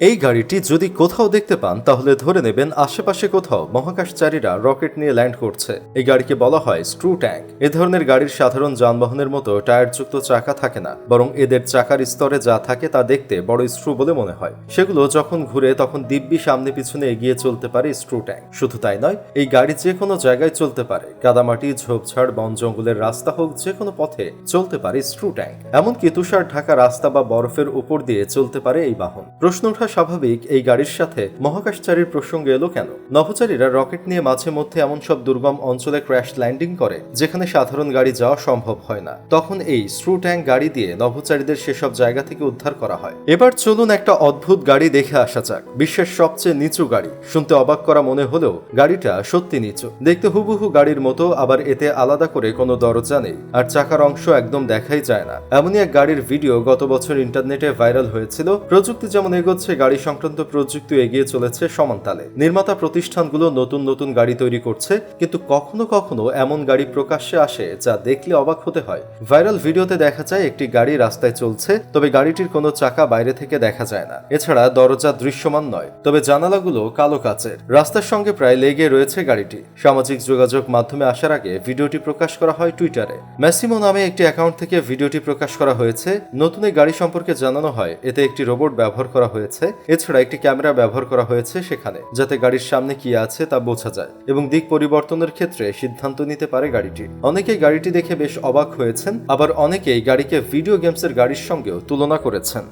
এই গাড়িটি যদি কোথাও দেখতে পান, তাহলে ধরে নেবেন আশেপাশে কোথাও মহাকাশচারীরা রকেট নিয়ে ল্যান্ড করছে। এই গাড়িকে বলা হয় স্ক্রু ট্যাঙ্ক। এ ধরনের গাড়ির সাধারণ যানবাহনের মতো টায়ারযুক্ত চাকা থাকে না, বরং এদের চাকার স্তরে যা থাকে তা দেখতে বড় স্ক্রু বলে মনে হয়। সেগুলো যখন ঘুরে তখন দিব্যি সামনে পিছনে এগিয়ে চলতে পারে স্ক্রু ট্যাঙ্ক। শুধু তাই নয়, এই গাড়ি যে কোনো জায়গায় চলতে পারে। কাদামাটি, ঝোপঝাড়, বন জঙ্গলের রাস্তা হোক যে কোনো পথে চলতে পারে স্ক্রু ট্যাঙ্ক। এমনকি তুষার ঢাকা রাস্তা বা বরফের উপর দিয়ে চলতে পারে এই বাহন। প্রশ্ন ওঠা স্বাভাবিক এই গাড়ির সাথে মহাকাশচারীর প্রসঙ্গে এলো কেন? নভোচারীরা রকেট নিয়ে মাঝে মধ্যে এমন সব দুর্গম অঞ্চলে ক্র্যাশ ল্যান্ডিং করে, যেখানে সাধারণ গাড়ি যাওয়া সম্ভব হয় না। তখন এই স্ক্রু ট্যাঙ্ক গাড়ি দিয়ে নভোচারীদের সেসব জায়গা থেকে উদ্ধার করা হয়। এবার চলুন একটা অদ্ভুত গাড়ি দেখে আসা যাক। বিশ্বের সবচেয়ে নিচু গাড়ি। শুনতে অবাক করা মনে হলেও গাড়িটা সত্যি নিচু। দেখতে হুবহু গাড়ির মতো, আবার এতে আলাদা করে কোনো দরজা নেই। আর চাকার অংশ একদম দেখাই যায় না। এমনই এক গাড়ির ভিডিও গত বছর ইন্টারনেটে ভাইরাল হয়েছিল। প্রযুক্তি যেমন এগোচ্ছে গাড়ি সংক্রান্ত প্রযুক্তি এগিয়ে চলেছে সমানতালে। নির্মাতা প্রতিষ্ঠানগুলো নতুন নতুন গাড়ি তৈরি করছে, কিন্তু কখনো কখনো এমন গাড়ি প্রকাশ্যে আসে যা দেখলে অবাক হতে হয়। ভাইরাল ভিডিওতে দেখা যায় একটি গাড়ি রাস্তায় চলছে, তবে গাড়িটির কোনো চাকা বাইরে থেকে দেখা যায় না। এছাড়া দরজা দৃশ্যমান নয়, তবে জানালাগুলো কালো কাচের। রাস্তার সঙ্গে প্রায় লেগে রয়েছে গাড়িটি। সামাজিক যোগাযোগ মাধ্যমে আসার আগে ভিডিওটি প্রকাশ করা হয় টুইটারে। ম্যাসিমো নামে একটি অ্যাকাউন্ট থেকে ভিডিওটি প্রকাশ করা হয়েছে। নতুন এই গাড়ি সম্পর্কে জানানো হয়। এতে একটি রোবট ব্যবহার করা হয়েছে। এছাড়া একটি ক্যামেরা ব্যবহার করা হয়েছে সেখানে, যাতে গাড়ির সামনে কি আছে তা বোঝা যায় এবং দিক পরিবর্তনের ক্ষেত্রে সিদ্ধান্ত নিতে পারে গাড়িটি। অনেকেই গাড়িটি দেখে বেশ অবাক হয়েছেন, আবার অনেকেই গাড়িকে ভিডিও গেমসের গাড়ির সঙ্গেও তুলনা করেছেন।